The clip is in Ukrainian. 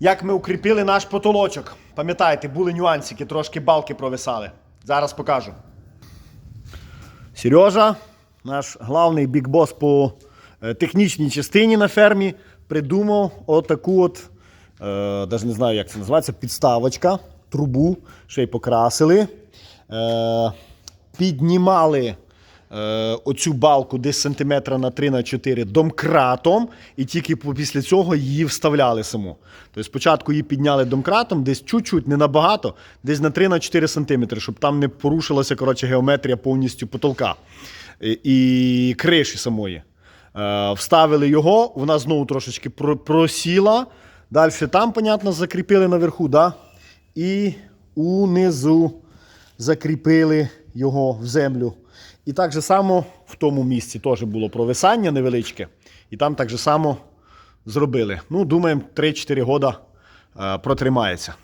Як ми укріпили наш потолочок. Пам'ятаєте, були нюансики, трошки балки провисали. Зараз покажу. Сережа, наш главний бікбос по е, технічній частині на фермі, придумав отаку от, е, навіть не знаю, як це називається, підставочка, трубу, ще й покрасили. Е, піднімали е, оцю балку десь сантиметра на 3 на 4 домкратом, і тільки після цього її вставляли саму. Тобто спочатку її підняли домкратом, десь чуть-чуть, не набагато, десь на 3 на 4 сантиметри, щоб там не порушилася коротше, геометрія повністю потолка і, і криші самої. Е, вставили його, вона знову трошечки про- просіла. Далі там, понятно, закріпили наверху, да? і унизу закріпили його в землю. І так же само в тому місці теж було провисання невеличке. І там так же само зробили. Ну, думаємо, 3-4 года е, протримається.